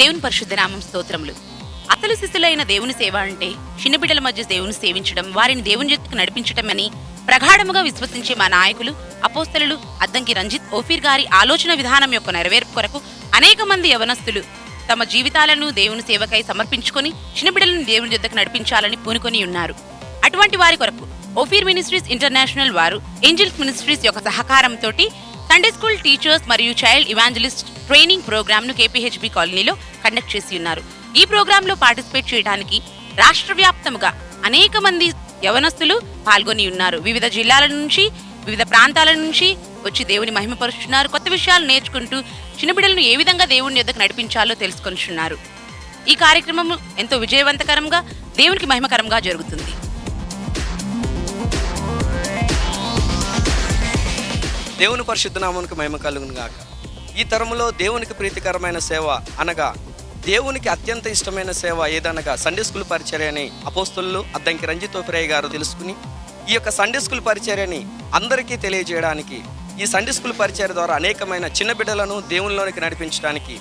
దేవుని పరిశుద్ధ నామం స్తోత్రములు. అసలు శిశులైన దేవుని సేవ అంటే చిన్నబిడ్డల మధ్య దేవుని సేవించడం వారిని దేవుని జొత్తుకు నడిపించడం అని ప్రగాఢముగా విశ్వసించే మా నాయకులు అపోస్తలు అద్దంకి రంజిత్ ఓఫీర్ గారి ఆలోచన విధానం యొక్క నెరవేర్పు కొరకు అనేక మంది యవనస్తులు తమ జీవితాలను దేవుని సేవకై సమర్పించుకొని చిన్నబిడ్డలను దేవుని జతకు నడిపించాలని పూనుకొని ఉన్నారు. అటువంటి వారి కొరకు ఓఫీర్ మినిస్ట్రీస్ ఇంటర్నేషనల్ వారు ఏంజిల్స్ మినిస్ట్రీస్ యొక్క సహకారంతో సండే స్కూల్ టీచర్స్ మరియు చైల్డ్ ఇవాంజలిస్ట్ ట్రైనింగ్ ప్రోగ్రామ్ను కేపీహెచ్బి కాలనీలో కండక్ట్ చేసి ఉన్నారు. ఈ ప్రోగ్రామ్లో పార్టిసిపేట్ చేయడానికి రాష్ట్ర వ్యాప్తముగా అనేక మంది యవనస్తులు పాల్గొని ఉన్నారు. వివిధ జిల్లాల నుంచి వివిధ ప్రాంతాల నుంచి వచ్చి దేవుని మహిమపరుచుతున్నారు కొత్త విషయాలు నేర్చుకుంటూ చిన్నబిడ్డలను ఏ విధంగా దేవుని యొద్దకు నడిపించాలో తెలుసుకొనిచున్నారు ఈ కార్యక్రమం ఎంతో విజయవంతకరంగా దేవునికి మహిమకరంగా జరుగుతుంది. దేవుని పరిశుద్ధ నామానికి మహిమ కలుగును గాక ఈ తరములో దేవునికి ప్రీతికరమైన సేవ అనగా దేవునికి అత్యంత ఇష్టమైన సేవ ఏదనగా సండే స్కూల్ పరిచర్యని అపోస్తులు అద్దంకి రంజిత్ గారు తెలుసుకుని ఈ యొక్క సండే స్కూల్ పరిచర్యని అందరికీ తెలియజేయడానికి ఈ సండే స్కూల్ పరిచర్య ద్వారా అనేకమైన చిన్న బిడ్డలను దేవునిలోనికి నడిపించడానికి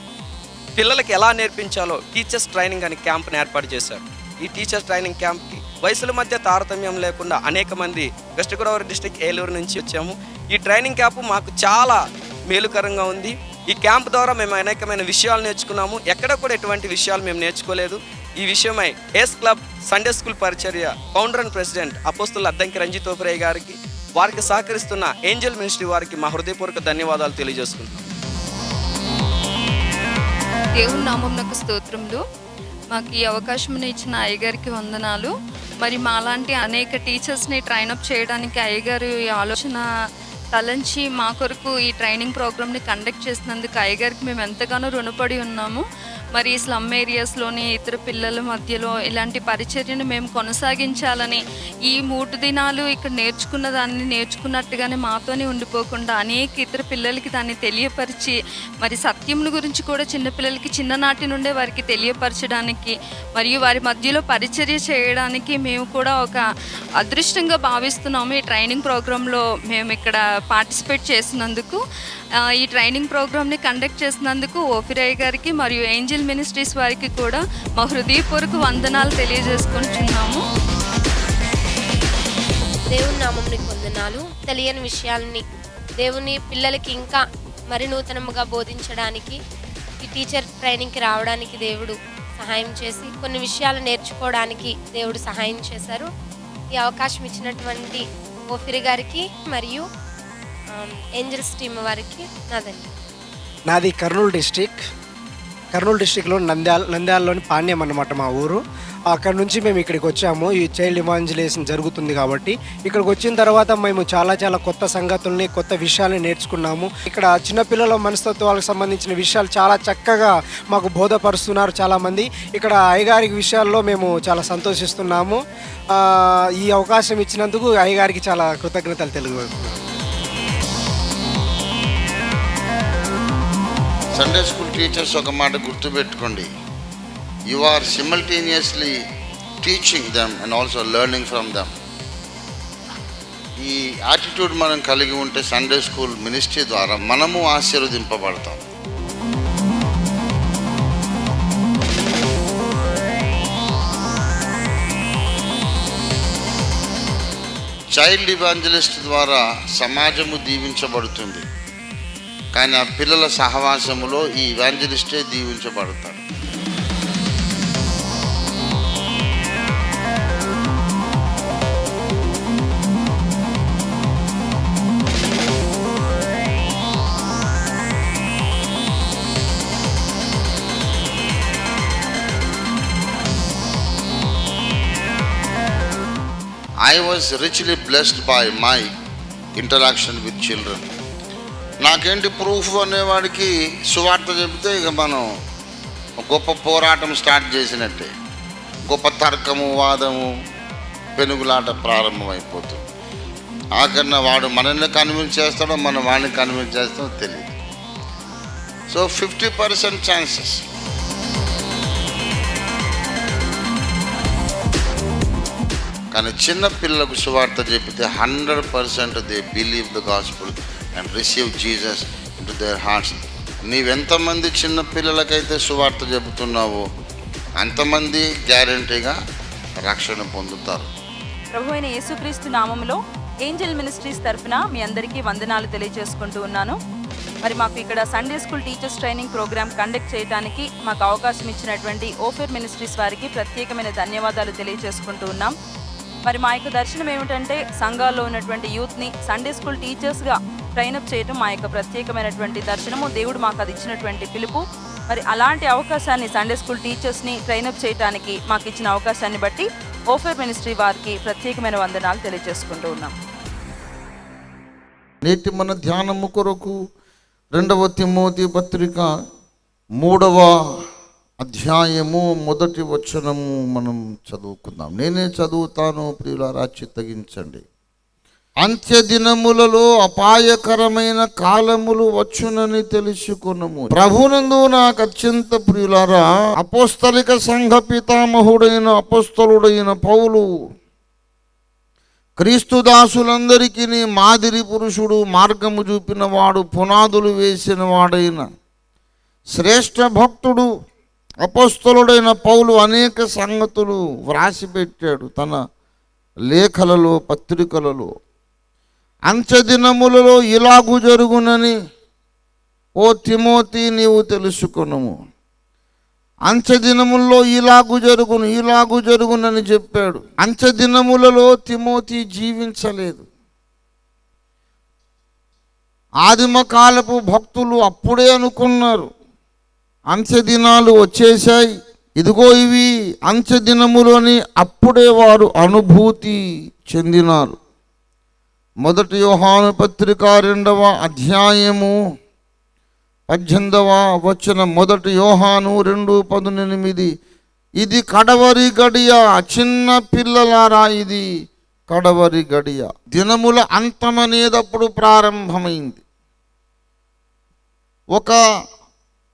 పిల్లలకి ఎలా నేర్పించాలో టీచర్స్ ట్రైనింగ్ అనే క్యాంప్ని ఏర్పాటు చేశారు. ఈ టీచర్స్ ట్రైనింగ్ క్యాంప్కి వయసుల మధ్య తారతమ్యం లేకుండా అనేక మంది వెస్ట్ గోదావరి డిస్టిక్ ఏలూరు నుంచి వచ్చాము. ఈ ట్రైనింగ్ క్యాంప్ మాకు చాలా మేలుకరంగా ఉంది. ఈ క్యాంప్ ద్వారా మేము అనేకమైన విషయాలు నేర్చుకున్నాము. ఎక్కడ కూడా ఎటువంటి విషయాలు మేము నేర్చుకోలేదు. ఈ విషయమై ఏస్ క్లబ్ సండే స్కూల్ పరిచర్య ఫౌండర్ అండ్ ప్రెసిడెంట్ అపోస్తుల అద్దంకి రంజిత్ ఓపరయ్య గారికి వారికి సహకరిస్తున్న ఏంజల్ మినిస్ట్రీ వారికి మా హృదయపూర్వక ధన్యవాదాలు తెలియజేసుకుంటున్నాం. దేవుని నామంకు స్తోత్రంలో మాకు ఈ అవకాశం ఇచ్చిన అయ్యగారికి వందనాలు. మరి మాలాంటి అనేక టీచర్స్ని ట్రైనప్ చేయడానికి అయ్యగారు ఈ ఆలోచన తలంచి మా కొరకు ఈ ట్రైనింగ్ ప్రోగ్రామ్ని కండక్ట్ చేసినందుకు అయ్యగారికి మేము ఎంతగానో రుణపడి ఉన్నాము. మరి స్లమ్ ఏరియాస్లోని ఇతర పిల్లల మధ్యలో ఇలాంటి పరిచర్యను మేము కొనసాగించాలని ఈ మూడు దినాలు ఇక్కడ నేర్చుకున్న దాన్ని నేర్చుకున్నట్టుగానే మాతోనే ఉండిపోకుండా అనేక ఇతర పిల్లలకి దాన్ని తెలియపరిచి మరి సత్యముల గురించి కూడా చిన్నపిల్లలకి చిన్ననాటి నుండే వారికి తెలియపరచడానికి మరియు వారి మధ్యలో పరిచర్య చేయడానికి మేము కూడా ఒక అదృష్టంగా భావిస్తున్నాము. ఈ ట్రైనింగ్ ప్రోగ్రాంలో మేము ఇక్కడ పార్టిసిపేట్ చేసినందుకు ఈ ట్రైనింగ్ ప్రోగ్రామ్ని కండక్ట్ చేసినందుకు ఓఫిరాయ్ గారికి మరియు ఏంజిల్ మినిస్ట్రీస్ వారికి కూడా మా హృదయపూర్వక వందనాలు తెలియజేసుకుంటున్నాము. దేవుని నామంని వందనాలు తెలియని విషయాలని దేవుని పిల్లలకి ఇంకా మరి నూతనముగా బోధించడానికి ఈ టీచర్ ట్రైనింగ్కి రావడానికి దేవుడు సహాయం చేసి కొన్ని విషయాలు నేర్చుకోవడానికి దేవుడు సహాయం చేశారు. ఈ అవకాశం ఇచ్చినటువంటి ఓఫిరి గారికి మరియు ఏంజల్స్ టీమ్ వారికి నా ధన్యవాదాలు. నాది కర్నూలు డిస్టిక్ కర్నూలు డిస్టిక్లో నంద్యాల నంద్యాలలోని పాణ్యం అన్నమాట మా ఊరు. అక్కడ నుంచి మేము ఇక్కడికి వచ్చాము. ఈ చైల్డ్ ఇమాంజులేషన్ జరుగుతుంది కాబట్టి ఇక్కడికి వచ్చిన తర్వాత మేము చాలా చాలా కొత్త సంగతుల్ని కొత్త విషయాల్ని నేర్చుకున్నాము. ఇక్కడ చిన్నపిల్లల మనస్తత్వాలకు సంబంధించిన విషయాలు చాలా చక్కగా మాకు బోధపరుస్తున్నారు చాలామంది. ఇక్కడ అయ్యగారికి విషయాల్లో మేము చాలా సంతోషిస్తున్నాము. ఈ అవకాశం ఇచ్చినందుకు అయ్యగారికి చాలా కృతజ్ఞతలు తెలుగు సండే స్కూల్ టీచర్స్ ఒక మాట గుర్తుపెట్టుకోండి. You are simultaneously teaching them and also learning from them ఈ యాటిట్యూడ్ మనం కలిగి ఉంటే సండే స్కూల్ మినిస్ట్రీ ద్వారా మనము ఆశీర్వదింపబడతాం. చైల్డ్ ఇవాంజలిస్ట్ ద్వారా సమాజము దీవించబడుతుంది. కానీ ఆ పిల్లల సహవాసములో ఈ ఇవాంజలిస్టే దీవించబడతాడు. I was richly blessed by my interaction with children నాకేంటి ప్రూఫ్ అనేవాడికి సువార్త చెబితే ఇక మనం గొప్ప పోరాటం స్టార్ట్ చేసినట్టే. గొప్ప తర్కము వాదము పెనుగులాట ప్రారంభమైపోతుంది. ఆఖరిన వాడు మనల్ని కన్విన్స్ చేస్తాడో మనం వాడిని కన్విన్స్ చేస్తాడో తెలియదు సో ఫిఫ్టీ పర్సెంట్ ఛాన్సెస్ కానీ చిన్న పిల్లలకు సువార్త చెబితే hundred percent they believe the gospel and receive Jesus into their hearts నీవెంతమంది చిన్న పిల్లలకైతే సువార్త చెబుతున్నావో అంతమంది గ్యారంటీగా రక్షణ పొందుతారు. ప్రభు అయిన యేసుక్రీస్తు నామంలో ఏంజల్ మినిస్ట్రీస్ తరఫున మీ అందరికీ వందనాలు తెలియజేసుకుంటూ ఉన్నాను. మరి మాకు ఇక్కడ Sunday school teachers training program conduct చేయడానికి మాకు అవకాశం ఇచ్చినటువంటి ఓఫెర్ మినిస్ట్రీస్ వారికి ప్రత్యేకమైన ధన్యవాదాలు తెలియజేసుకుంటూ ఉన్నాం. మరి మా యొక్క దర్శనం ఏమిటంటే సంఘాల్లో ఉన్నటువంటి యూత్ని సండే స్కూల్ టీచర్స్గా ట్రైనప్ చేయడం మా యొక్క ప్రత్యేకమైనటువంటి దర్శనము. దేవుడు మాకు అది ఇచ్చినటువంటి పిలుపు. మరి అలాంటి అవకాశాన్ని సండే స్కూల్ టీచర్స్ని ట్రైనప్ చేయడానికి మాకు ఇచ్చిన అవకాశాన్ని బట్టి ఓఫర్ మినిస్ట్రీ వారికి ప్రత్యేకమైన వందనాలు తెలియజేసుకుంటూ ఉన్నాం. నేటి మన ధ్యానము కొరకు రెండవ తిమోతి పత్రిక మూడవ అధ్యాయము మొదటి వచనము మనం చదువుకుందాం. నేనే చదువుతాను ప్రియులారా తగ్గించండి అంత్యదినములలో అపాయకరమైన కాలములు వచ్చునని తెలుసుకున్నాము ప్రభునందు నాకు అత్యంత ప్రియులారా అపోస్తలిక సంఘ పితామహుడైన అపోస్తలుడైన పౌలు క్రీస్తుదాసులందరికీ మాదిరి పురుషుడు మార్గము చూపినవాడు పునాదులు వేసిన వాడైన శ్రేష్ఠ భక్తుడు అపస్తులుడైన పౌలు అనేక సంగతులు వ్రాసిపెట్టాడు తన లేఖలలో పత్రికలలో. అంచదినములలో ఇలాగు జరుగునని ఓ తిమోతి నీవు తెలుసుకున్నాము అంచదినముల్లో ఇలాగు జరుగును ఇలాగు జరుగునని చెప్పాడు. అంచదినములలో తిమోతి జీవించలేదు. ఆదిమ కాలపు భక్తులు అప్పుడే అనుకున్నారు అంచదినాలు వచ్చేశాయి వచ్చేసాయి ఇదిగో ఇవి అంచె అని అప్పుడే వారు అనుభూతి చెందినారు. మొదటి యోహాను పత్రిక రెండవ అధ్యాయము పద్దెనిమిదవ వచ్చిన మొదటి యోహాను రెండు పదునెనిమిది. ఇది కడవరి గడియ చిన్న పిల్లలారా ఇది కడవరి గడియ. దినముల అంతమనేటప్పుడు ప్రారంభమైంది. ఒక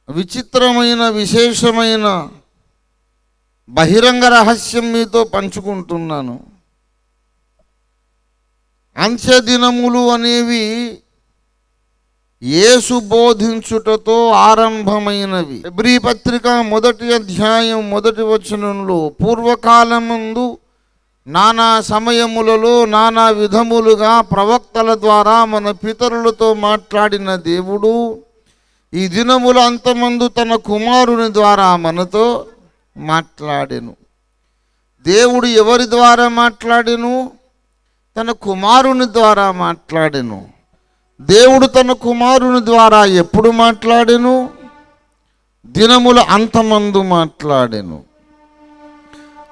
విచిత్రమైన విశేషమైన బహిరంగ రహస్యం మీతో పంచుకుంటున్నాను. అంత్య దినములు అనేవి యేసు బోధించుటతో ఆరంభమైనవి. ఎబ్రీ పత్రిక మొదటి అధ్యాయం మొదటి వచనంలో పూర్వకాలమందు నానా సమయములలో నానా విధములుగా ప్రవక్తల ద్వారా మన పితరులతో మాట్లాడిన దేవుడు ఈ దినముల అంతమందు తన కుమారుని ద్వారా మనతో మాట్లాడెను. దేవుడు ఎవరి ద్వారా మాట్లాడెను? తన కుమారుని ద్వారా మాట్లాడెను. దేవుడు తన కుమారుని ద్వారా ఎప్పుడు మాట్లాడెను? దినముల అంతమందు మాట్లాడెను.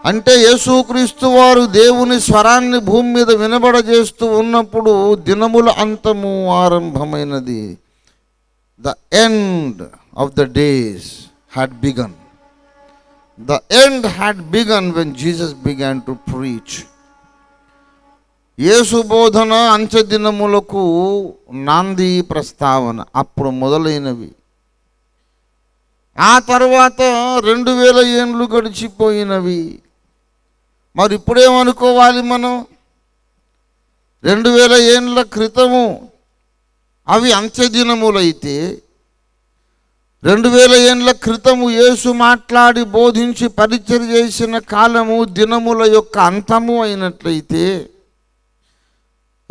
అంటే యేసుక్రీస్తు వారు దేవుని స్వరాన్ని భూమి మీద వినబడజేస్తూ ఉన్నప్పుడు దినముల అంతము ఆరంభమైనది. The end of the days had begun the end had begun when Jesus began to preach యేసు బోధన అంచెదినములకు నాంది ప్రస్తావన అప్పుడు మొదలైనవి. ఆ తర్వాత రెండు వేల ఏండ్లు గడిచిపోయినవి. మరి ఇప్పుడేమనుకోవాలి మనం? రెండు వేల ఏండ్ల క్రితము అవి అంత్యదినములైతే రెండు వేల ఏండ్ల క్రితము యేసు మాట్లాడి బోధించి పరిచయం చేసిన కాలము దినముల యొక్క అంతము అయినట్లయితే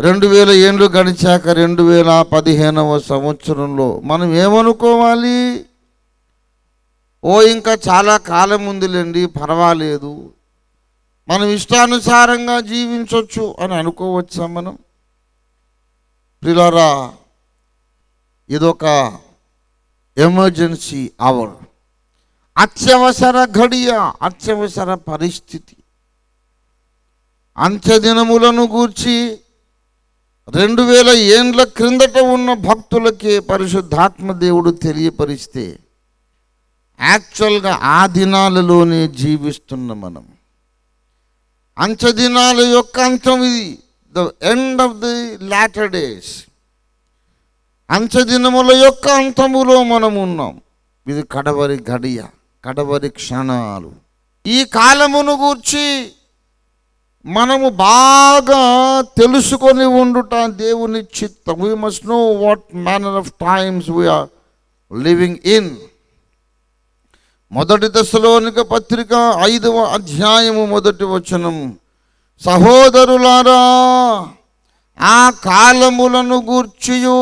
రెండు వేల ఏళ్ళు గడిచాక రెండు వేల పదిహేనవ సంవత్సరంలో మనం ఏమనుకోవాలి? ఓ ఇంకా చాలా కాలం ఉందిలేండి పర్వాలేదు. మనం ఇష్టానుసారంగా జీవించవచ్చు అని అనుకోవచ్చా మనం? ప్రిలారా ఇదొక ఎమర్జెన్సీ అవర్. అత్యవసర ఘడియ అత్యవసర పరిస్థితి. అంత్యదినములను గూర్చి రెండు వేల ఏండ్ల క్రిందట ఉన్న భక్తులకే పరిశుద్ధాత్మ దేవుడు తెలియపరిస్తే యాక్చువల్గా ఆ దినాలలోనే జీవిస్తున్న మనం. అంచదినాల యొక్క అంతం ఇది the end of the latter days. అంచదినముల యొక్క అంతములో మనం ఉన్నాం. ఇది కడవరి గడియ కడవరి క్షణాలు. ఈ కాలమును గూర్చి మనము బాగా తెలుసుకొని ఉండుట దేవుని చిత్తం. We must know what manner of times we are living in మొదటి దశలోనిక పత్రిక ఐదవ అధ్యాయము మొదటి వచనం. సహోదరులారా ఆ కాలములను గూర్చియు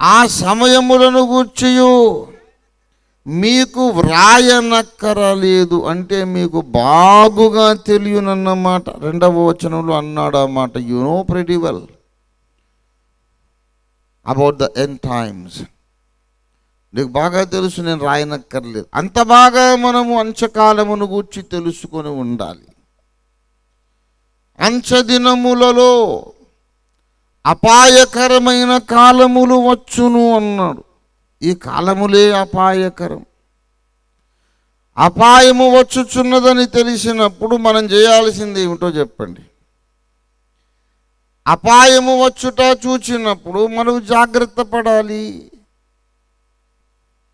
ఆ సమయములను గూర్చియు మీకు వ్రాయనక్కరలేదు అంటే మీకు బాగుగా తెలియనన్నమాట. రెండవ వచనంలో అన్నాడు అన్నమాట you know pretty well about the end times నీకు బాగా తెలుసు నేను రాయనక్కర్లేదు. అంత బాగా మనము అంచకాలమును గూర్చి తెలుసుకొని ఉండాలి. అంచదినములలో అపాయకరమైన కాలములు వచ్చును అన్నాడు. ఈ కాలములే అపాయకరం. అపాయము వచ్చుచున్నదని తెలిసినప్పుడు మనం చేయాల్సింది ఏమిటో చెప్పండి. అపాయము వచ్చుట చూచినప్పుడు మనం జాగ్రత్త పడాలి.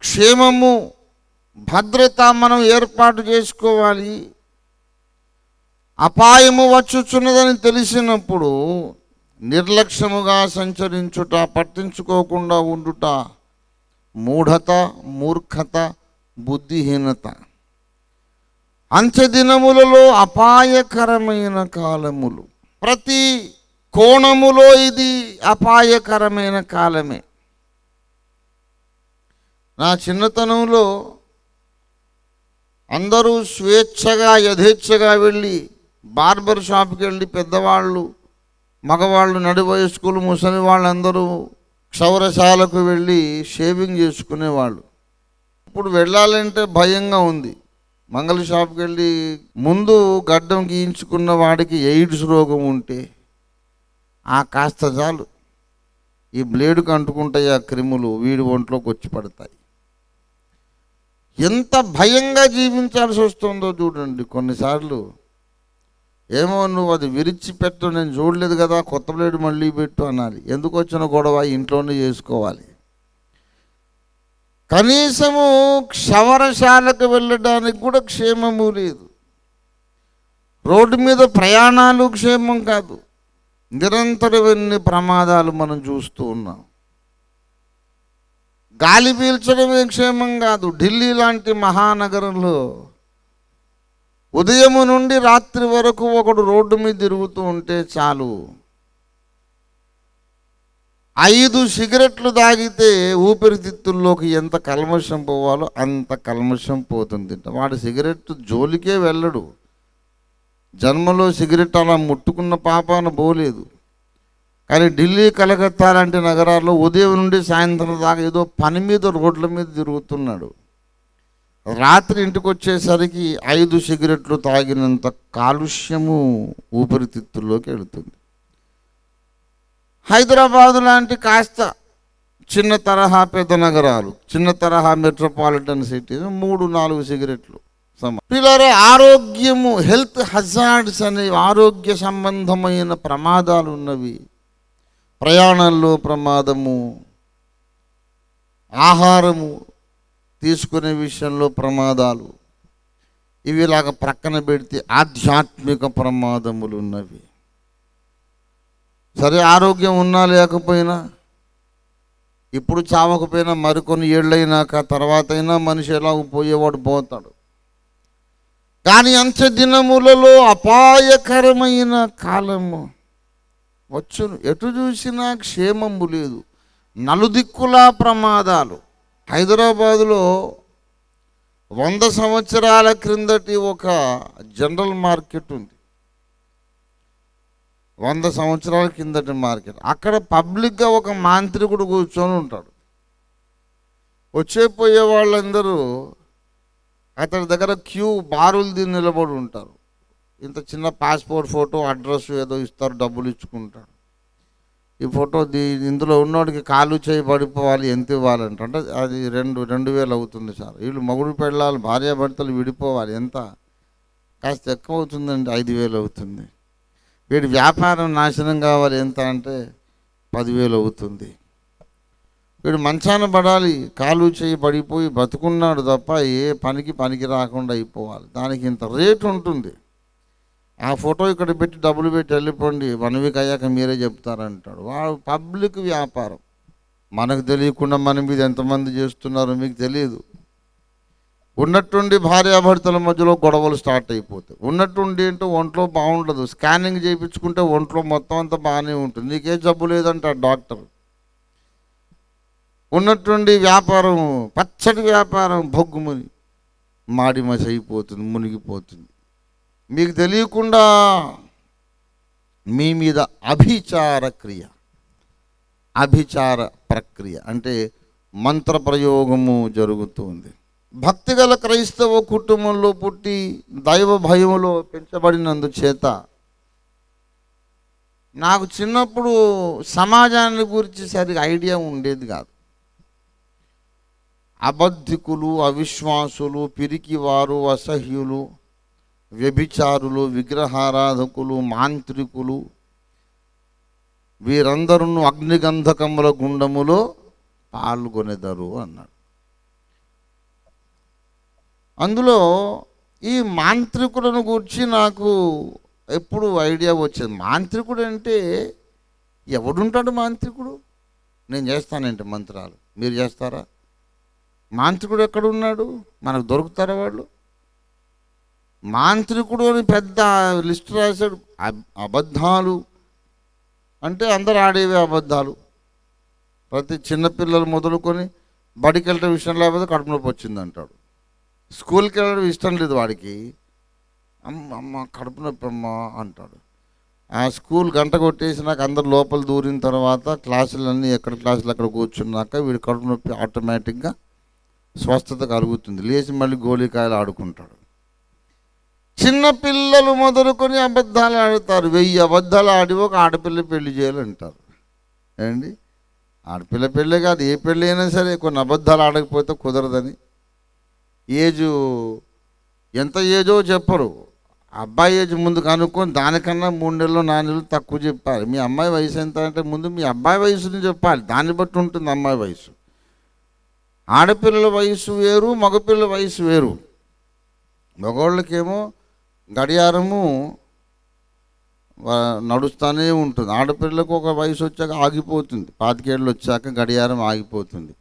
క్షేమము భద్రత మనం ఏర్పాటు చేసుకోవాలి. అపాయము వచ్చుచున్నదని తెలిసినప్పుడు నిర్లక్ష్యముగా సంచరించుట పట్టించుకోకుండా ఉండుట మూఢత మూర్ఖత బుద్ధిహీనత. అంచెదినములలో అపాయకరమైన కాలములు. ప్రతి కోణములో ఇది అపాయకరమైన కాలమే. నా చిన్నతనంలో అందరూ స్వేచ్ఛగా యథేచ్ఛగా వెళ్ళి బార్బర్ షాప్కి వెళ్ళి పెద్దవాళ్ళు మగవాళ్ళు నడి వయస్కులు ముసలి వాళ్ళందరూ క్షౌరశాలకు వెళ్ళి షేవింగ్ చేసుకునేవాళ్ళు. ఇప్పుడు వెళ్ళాలంటే భయంగా ఉంది. మంగళ షాప్కి వెళ్ళి ముందు గడ్డం గీయించుకున్న వాడికి ఎయిడ్స్ రోగం ఉంటే ఆ కాస్త చాలు. ఈ బ్లేడుకు అంటుకుంటాయి ఆ క్రిములు వీడి ఒంట్లోకి వచ్చి పడతాయి. ఎంత భయంగా జీవించాల్సి వస్తుందో చూడండి కొన్నిసార్లు. ఏమో నువ్వు అది విరిచిపెట్టు నేను చూడలేదు కదా కొత్త ప్లేట్ మళ్ళీ పెట్టు అనాలి. ఎందుకు వచ్చిన గొడవ? ఇంట్లోనే చేసుకోవాలి. కనీసము క్షవరశాలకు వెళ్ళడానికి కూడా క్షేమము లేదు. రోడ్డు మీద ప్రయాణాలు క్షేమం కాదు. నిరంతరం ఎన్ని ప్రమాదాలు మనం చూస్తూ ఉన్నాం. గాలి పీల్చడమే క్షేమం కాదు. ఢిల్లీ లాంటి మహానగరంలో ఉదయం నుండి రాత్రి వరకు ఒకడు రోడ్డు మీద తిరుగుతూ ఉంటే చాలు. ఐదు సిగరెట్లు తాగితే ఊపిరితిత్తుల్లోకి ఎంత కల్మషం పోవాలో అంత కల్మషం పోతుంది వాడు సిగరెట్ జోలికే వెళ్ళడు. జన్మలో సిగరెట్ అలా ముట్టుకున్న పాపాన పోలేదు. కానీ ఢిల్లీ కలకత్తా లాంటి నగరాల్లో ఉదయం నుండి సాయంత్రం దాకా ఏదో పని మీద రోడ్ల మీద తిరుగుతున్నాడు. రాత్రి ఇంటికి వచ్చేసరికి ఐదు సిగరెట్లు తాగినంత కాలుష్యము ఊపిరితిత్తుల్లోకి వెళుతుంది. హైదరాబాదు లాంటి కాస్త చిన్న తరహా పెద్ద నగరాలు చిన్న తరహా మెట్రోపాలిటన్ సిటీ మూడు నాలుగు సిగరెట్లు పిల్లల ఆరోగ్యము హెల్త్ హజార్డ్స్ అనే ఆరోగ్య సంబంధమైన ప్రమాదాలు ఉన్నవి. ప్రయాణంలో ప్రమాదము ఆహారము తీసుకునే విషయంలో ప్రమాదాలు. ఇవి ఇలాగ ప్రక్కన పెడితే ఆధ్యాత్మిక ప్రమాదములు ఉన్నవి సరే ఆరోగ్యం ఉన్నా లేకపోయినా ఇప్పుడు చావకపోయినా మరికొన్ని ఏళ్ళైనాక తర్వాత అయినా మనిషి ఎలా పోయేవాడు పోతాడు. కానీ అంత దినములలో అపాయకరమైన కాలము వచ్చును. ఎటు చూసినా క్షేమము లేదు. నలుదిక్కులా ప్రమాదాలు. హైదరాబాదులో వంద సంవత్సరాల క్రిందటి ఒక జనరల్ మార్కెట్ ఉంది. వంద సంవత్సరాల కిందటి మార్కెట్. అక్కడ పబ్లిక్గా ఒక మాంత్రికుడు కూర్చొని ఉంటాడు. వచ్చే పోయే వాళ్ళందరూ అతని దగ్గర క్యూ బారులు దీన్ని నిలబడి ఉంటారు. ఇంత చిన్న పాస్పోర్ట్ ఫోటో అడ్రస్ ఏదో ఇస్తారు డబ్బులు ఇచ్చుకుంటాడు. ఈ ఫోటో దీ ఇందులో ఉన్నోడికి కాలు చేయి పడిపోవాలి ఎంత ఇవ్వాలంట? అంటే అది రెండు రెండు వేలు అవుతుంది సార్. వీళ్ళు మగుడు పెళ్ళాలి భార్యాభర్తలు విడిపోవాలి ఎంత? కాస్త ఎక్కువ అవుతుందండి ఐదు వేలు అవుతుంది. వీడి వ్యాపారం నాశనం కావాలి ఎంత అంటే పదివేలు అవుతుంది. వీడు మంచాన పడాలి కాలు చేయి పడిపోయి బతుకున్నాడు తప్ప ఏ పనికి పనికి రాకుండా అయిపోవాలి. దానికి ఇంత రేటు ఉంటుంది. ఆ ఫోటో ఇక్కడ పెట్టి డబ్బులు పెట్టి వెళ్ళిపోండి. వన్ వీక్ అయ్యాక మీరే చెప్తారంటాడు. వాడు పబ్లిక్ వ్యాపారం. మనకు తెలియకుండా మన మీద ఎంతమంది చేస్తున్నారో మీకు తెలియదు. ఉన్నట్టుండి భార్యాభర్తల మధ్యలో గొడవలు స్టార్ట్ అయిపోతాయి. ఉన్నట్టుండి ఏంటో ఒంట్లో బాగుండదు. స్కానింగ్ చేయించుకుంటే ఒంట్లో మొత్తం అంతా బాగానే ఉంటుంది. నీకే జబ్బు లేదంటాడు డాక్టర్. ఉన్నట్టుండి వ్యాపారం పచ్చడి వ్యాపారం బొగ్గుమని మాడి మసి అయిపోతుంది మునిగిపోతుంది. మీకు తెలియకుండా మీ మీద అభిచార క్రియ అభిచార ప్రక్రియ అంటే మంత్ర ప్రయోగము జరుగుతుంది. భక్తిగల క్రైస్తవ కుటుంబంలో పుట్టి దైవ భయములో పెంచబడినందుచేత నాకు చిన్నప్పుడు సమాజాన్ని గురించి సరిగా ఐడియా ఉండేది కాదు. అబద్ధికులు అవిశ్వాసులు పిరికివారు అసహ్యులు వ్యభిచారులు విగ్రహారాధకులు మాంత్రికులు వీరందరూ అగ్నిగంధకముల గుండములో పాల్గొనెదరు అన్నాడు. అందులో ఈ మాంత్రికులను గురించి నాకు ఎప్పుడు ఐడియా వచ్చేది. మాంత్రికుడు అంటే ఎవడుంటాడు మాంత్రికుడు? నేను చేస్తానంటే మంత్రాలు? మీరు చేస్తారా? మాంత్రికుడు ఎక్కడున్నాడు? మనకు దొరుకుతారా వాళ్ళు? మాంత్రికుడు అని పెద్ద లిస్ట్ రాశాడు. అబ్- అబద్ధాలు. అంటే అందరు ఆడేవి అబద్ధాలు. ప్రతి చిన్నపిల్లలు మొదలుకొని బడికి వెళ్ళడం ఇష్టం లేకపోతే కడుపు నొప్పి వచ్చింది అంటాడు. స్కూల్కి వెళ్ళడం ఇష్టం లేదు వాడికి. అమ్మ అమ్మ కడుపు నొప్పి అమ్మ అంటాడు. ఆ స్కూల్ గంట కొట్టేసినాక అందరు లోపల దూరిన తర్వాత క్లాసులన్నీ ఎక్కడ క్లాసులు అక్కడ కూర్చున్నాక వీడి కడుపు నొప్పి ఆటోమేటిక్గా స్వస్థత కలుగుతుంది. లేచి మళ్ళీ గోళీకాయలు ఆడుకుంటాడు. చిన్నపిల్లలు మొదలుకొని అబద్ధాలు ఆడతారు. వెయ్యి అబద్ధాలు ఆడి ఒక ఆడపిల్ల పెళ్ళి చేయాలంటారు. ఏమండి ఆడపిల్ల పెళ్ళే కాదు ఏ పెళ్ళి అయినా సరే కొన్ని అబద్ధాలు ఆడకపోతే కుదరదని. ఏజు ఎంత ఏజో చెప్పరు. అబ్బాయి ఏజ్ ముందు కనుక్కొని దానికన్నా మూడు నెలలు నాలుగు నెలలు తక్కువ చెప్పాలి. మీ అమ్మాయి వయసు ఎంత అంటే ముందు మీ అబ్బాయి వయసుని చెప్పాలి. దాన్ని బట్టి ఉంటుంది అమ్మాయి వయసు. ఆడపిల్లల వయసు వేరు మగపిల్లల వయసు వేరు. మగవాళ్ళకేమో గడియారము నడుస్తూనే ఉంటుంది. ఆడపిల్లలకు ఒక వయసు వచ్చాక ఆగిపోతుంది. పాతికేళ్ళు వచ్చాక గడియారం ఆగిపోతుంది.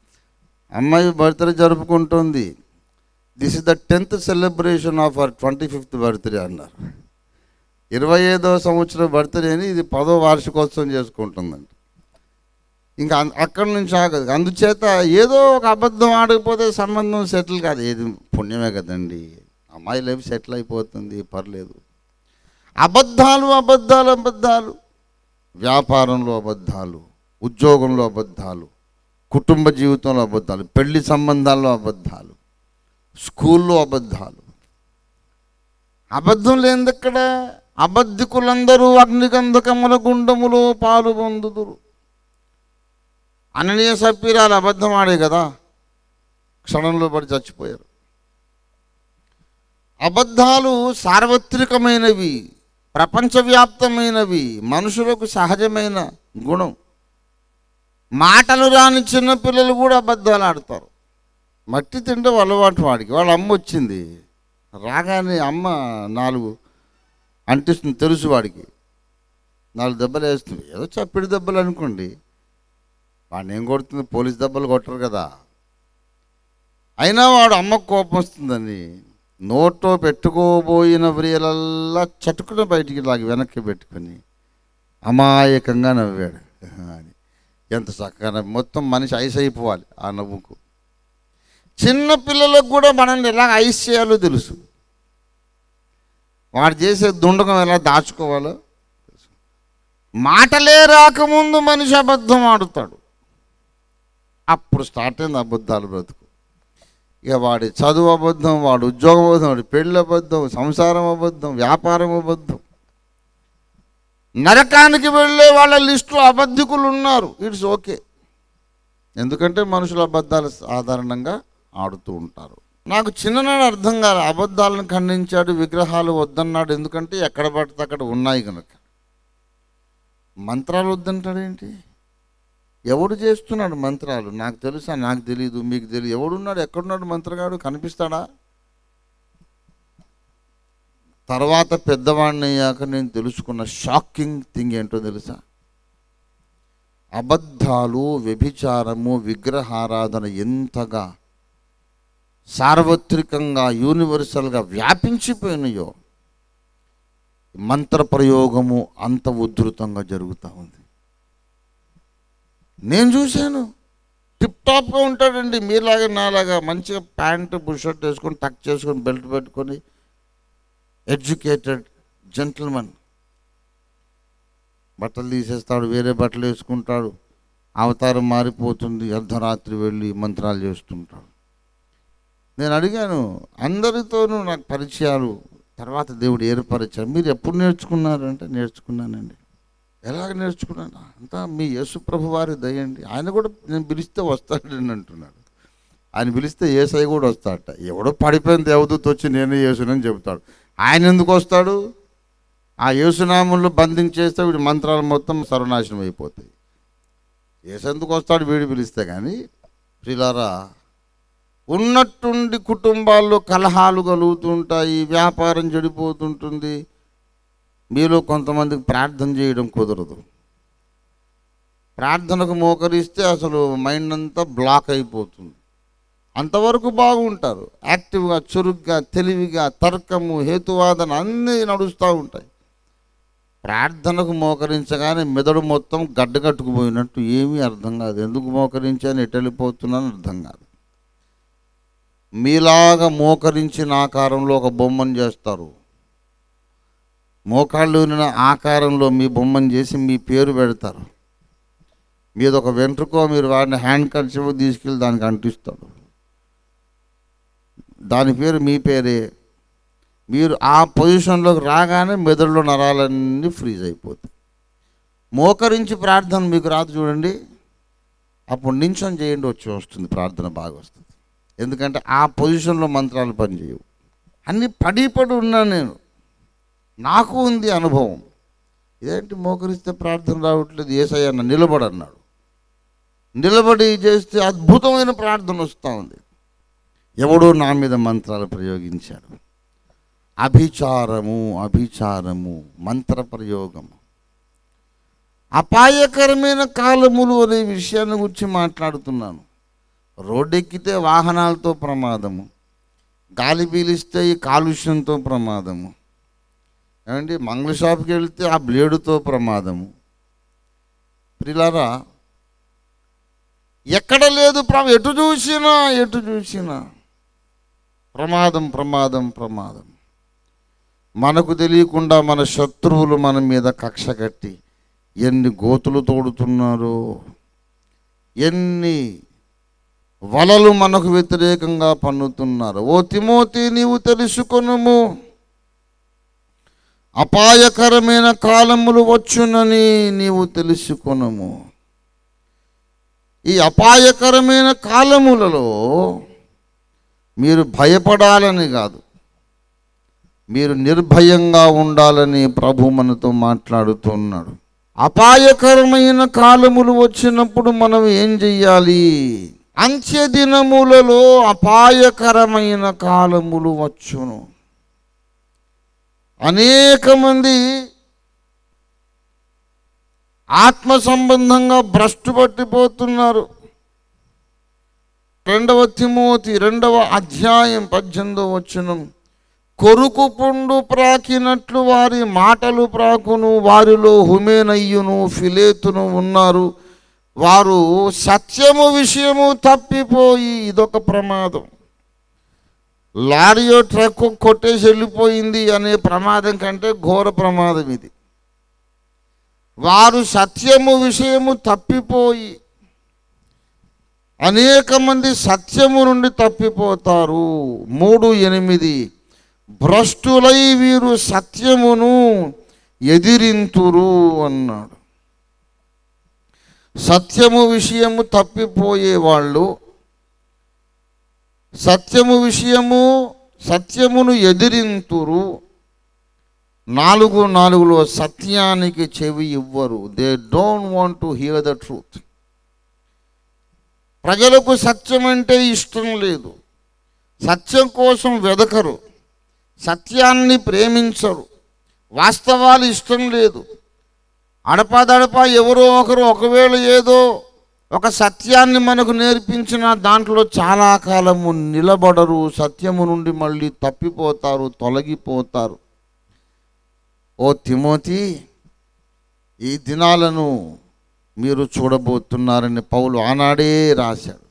అమ్మాయి బర్త్డే జరుపుకుంటుంది. This is the tenth celebration of our twenty fifth birthday అన్నారు. ఇరవై ఐదవ సంవత్సరం బర్త్డేని ఇది పదో వార్షికోత్సవం చేసుకుంటుందంట. ఇంకా అక్కడి నుంచి ఆగదు. అందుచేత ఏదో ఒక అబద్ధం ఆడకపోతే సంబంధం సెటిల్ కాదు. ఏది పుణ్యమే కదండి. అమ్మాయి లైఫ్ సెటిల్ అయిపోతుంది పర్లేదు. అబద్ధాలు అబద్ధాలు అబద్ధాలు. వ్యాపారంలో అబద్ధాలు ఉద్యోగంలో అబద్ధాలు కుటుంబ జీవితంలో అబద్ధాలు పెళ్ళి సంబంధాల్లో అబద్ధాలు స్కూల్లో అబద్ధాలు. అబద్ధం లేనిదెక్కడ అబద్ధికులందరూ అగ్నిగంధకముల గుండములో పాలు పొందుదురు. అననీయ సప్పీరాలు అబద్ధం ఆడే కదా క్షణంలో పడి చచ్చిపోయారు. అబద్ధాలు సార్వత్రికమైనవి ప్రపంచవ్యాప్తమైనవి మనుషులకు సహజమైన గుణం. మాటలు రాని చిన్నపిల్లలు కూడా అబద్ధాలు ఆడతారు. మట్టి తింటే అలవాటు వాడికి. వాళ్ళ అమ్మ వచ్చింది. రాగానే అమ్మ నాలుగు అంటిస్తుంది తెలుసు వాడికి. నాలుగు దెబ్బలు వేస్తుంది. ఏదో చప్పిడి దెబ్బలు అనుకోండి. వాడిని ఏం కొడుతుంది? పోలీస్ దెబ్బలు కొట్టరు కదా. అయినా వాడు అమ్మకు కోపం వస్తుందని నోట్లో పెట్టుకోబోయిన వ్రియలల్లా చటుకున బయటికి లాగి వెనక్కి పెట్టుకుని అమాయకంగా నవ్వాడు. అని ఎంత చక్కగా మొత్తం మనిషి ఐస్ అయిపోవాలి ఆ నవ్వుకు. చిన్న పిల్లలకు కూడా మనల్ని ఎలా ఐస్ చేయాలో తెలుసు. వాడు చేసే దుండకం ఎలా దాచుకోవాలో తెలుసు. మాటలే రాకముందు మనిషి అబద్ధం ఆడుతాడు. అప్పుడు స్టార్ట్ అయింది అబద్ధాలు బ్రతుకు. ఇక వాడి చదువు అబద్ధం వాడు ఉద్యోగం అబద్ధం వాడి పెళ్ళి అబద్ధం సంసారం అబద్ధం వ్యాపారం అబద్ధం. నరకానికి వెళ్ళే వాళ్ళ లిస్టులో అబద్ధికులు ఉన్నారు. It's okay. ఎందుకంటే మనుషులు అబద్ధాలు సాధారణంగా ఆడుతూ ఉంటారు. నాకు చిన్ననాడు అర్థం కాదు అబద్ధాలను ఖండించాడు విగ్రహాలు వద్దన్నాడు. ఎందుకంటే ఎక్కడ పడితే అక్కడ ఉన్నాయి కనుక. మంత్రాలు వద్దంటాడేంటి ఎవడు చేస్తున్నాడు మంత్రాలు? నాకు తెలుసా నాకు తెలియదు మీకు తెలియదు ఎవడున్నాడు? ఎక్కడున్నాడు మంత్రగాడు? కనిపిస్తాడా? తర్వాత పెద్దవాడిని అయ్యాక నేను తెలుసుకున్న షాకింగ్ థింగ్ ఏంటో తెలుసా? అబద్ధాలు వ్యభిచారము విగ్రహారాధన ఎంతగా సార్వత్రికంగా యూనివర్సల్గా వ్యాపించిపోయినాయో మంత్ర ప్రయోగము అంత ఉధృతంగా జరుగుతూ ఉంది. నేను చూశాను. టిప్ టాప్గా ఉంటాడండి. మీలాగా నాలాగా మంచిగా ప్యాంటు బుషర్ట్ వేసుకొని టక్ చేసుకొని బెల్ట్ పెట్టుకొని ఎడ్యుకేటెడ్ జెంటిల్మన్. బట్టలు తీసేస్తాడు వేరే బట్టలు వేసుకుంటాడు. అవతారం మారిపోతుంది. అర్ధరాత్రి వెళ్ళి మంత్రాలు చేస్తుంటాడు. నేను అడిగాను అందరితోనూ నాకు పరిచయాలు తర్వాత దేవుడు ఏర్పరిచారు మీరు ఎప్పుడు నేర్చుకున్నారు అంటే నేర్చుకున్నానండి. ఎలాగ నేర్చుకున్నాను? అంతా మీ యేసు ప్రభు వారి దయండి ఆయన కూడా నేను పిలిస్తే వస్తాడని అంటున్నాడు. ఆయన పిలిస్తే ఏసై కూడా వస్తాడట. ఎవడో పడిపోయిన దేవదూత వచ్చి నేనే యేసునని చెబుతాడు. ఆయన ఎందుకు వస్తాడు? ఆ యేసునామంలో బంధించేస్తే వీడి మంత్రాలు మొత్తం సర్వనాశనం అయిపోతాయి. ఏసెందుకు వస్తాడు? వీడు పిలిస్తే కానీ ప్రిలారా ఉన్నట్టుండి కుటుంబాల్లో కలహాలు కలుగుతుంటాయి వ్యాపారం చెడిపోతుంటుంది. మీలో కొంతమందికి ప్రార్థన చేయడం కుదరదు. ప్రార్థనకు మోకరిస్తే అసలు మైండ్ అంతా బ్లాక్ అయిపోతుంది. అంతవరకు బాగుంటారు. యాక్టివ్గా చురుగ్గా తెలివిగా తర్కము హేతువాదన అన్నీ నడుస్తూ ఉంటాయి. ప్రార్థనకు మోకరించగానే మెదడు మొత్తం గడ్డగట్టుకుపోయినట్టు ఏమీ అర్థం కాదు. ఎందుకు మోకరించాను? ఎటు వెళ్ళిపోతున్నాను? అర్థం కాదు. మీలాగా మోకరించిన ఆకారంలో ఒక బొమ్మను చేస్తారు. మోకాళ్ళున ఆకారంలో మీ బొమ్మను చేసి మీ పేరు పెడతారు. మీద ఒక వెంట్రుకో మీరు వాడిన హ్యాండ్ కర్చీఫ్ తీసుకెళ్ళి దానికి అంటిస్తాడు. దాని పేరు మీ పేరే. మీరు ఆ పొజిషన్లోకి రాగానే మెదడులో నరాలన్నీ ఫ్రీజ్ అయిపోతాయి. మోకరించి ప్రార్థన మీకు రాదు చూడండి. అప్పుడు నించొని చేయండి వచ్చి వస్తుంది ప్రార్థన బాగా వస్తుంది. ఎందుకంటే ఆ పొజిషన్లో మంత్రాలు పనిచేయవు. అన్ని పడి పడి ఉన్నాను నేను. నాకు ఉంది అనుభవం. ఇదేంటి మోకరిస్తే ప్రార్థన రావట్లేదు? ఏసయ్యన్న అన్న నిలబడన్నాడు నిలబడి చేస్తే అద్భుతమైన ప్రార్థన వస్తూ ఉంది. ఎవడో నా మీద మంత్రాలు ప్రయోగించాడు. అభిచారము అభిచారము మంత్ర ప్రయోగము అపాయకరమైన కాలములు అనే విషయాన్ని గురించి మాట్లాడుతున్నాను. రోడ్డెక్కితే వాహనాలతో ప్రమాదము. గాలి పీలిస్తే ఈ కాలుష్యంతో ప్రమాదము. ఏమండి మంగళ షాప్కి వెళ్తే ఆ బ్లేడుతో ప్రమాదము. ప్రిలారా ఎక్కడ లేదు ప్ర ఎటు చూసినా ఎటు చూసినా. ప్రమాదం ప్రమాదం ప్రమాదం. మనకు తెలియకుండా మన శత్రువులు మన మీద కక్ష కట్టి ఎన్ని గోతులు తోడుతున్నారో ఎన్ని వలలు మనకు వ్యతిరేకంగా పన్నుతున్నారు. ఓ తిమోతి నీవు తెలుసుకొనుము. అపాయకరమైన కాలములు వచ్చునని నీవు తెలుసుకునము. ఈ అపాయకరమైన కాలములలో మీరు భయపడాలని కాదు. మీరు నిర్భయంగా ఉండాలని ప్రభు మనతో మాట్లాడుతున్నాడు. అపాయకరమైన కాలములు వచ్చినప్పుడు మనం ఏం చెయ్యాలి? అంత్య దినములలో అపాయకరమైన కాలములు వచ్చును. అనేక మంది ఆత్మ సంబంధంగా భ్రష్టు పట్టిపోతున్నారు. రెండవ తిమోతి రెండవ అధ్యాయం పద్దెనిమిదవ వచనం. కొరుకు పుండు ప్రాకినట్లు వారి మాటలు ప్రాకును వారిలో హుమేనయ్యును ఫిలేతును ఉన్నారు. వారు సత్యము విషయము తప్పిపోయి ఇదొక ప్రమాదం. లారీయో ట్రక్ కొట్టేసి వెళ్ళిపోయింది అనే ప్రమాదం కంటే ఘోర ప్రమాదం ఇది. వారు సత్యము విషయము తప్పిపోయి అనేక మంది సత్యము నుండి తప్పిపోతారు. మూడు ఎనిమిది. భ్రష్టులై వీరు సత్యమును ఎదిరింతురు అన్నాడు. సత్యము విషయము తప్పిపోయే వాళ్ళు సత్యము విషయము సత్యమును ఎదిరింతురు. నాలుగు నాలుగులో సత్యానికి చెవి ఇవ్వరు. They don't want to hear the truth ప్రజలకు సత్యం అంటే ఇష్టం లేదు. సత్యం కోసం వెదకరు. సత్యాన్ని ప్రేమించరు. వాస్తవాలు ఇష్టం లేదు. అడపాదడపా ఎవరో ఒకరు ఒకవేళ ఏదో ఒక సత్యాన్ని మనకు నేర్పించిన దాంట్లో చాలా కాలము నిలబడరు. సత్యము నుండి మళ్ళీ తప్పిపోతారు తొలగిపోతారు. ఓ తిమోతి ఈ దినాలను మీరు చూడబోతున్నారని పౌలు ఆనాడే రాశాడు.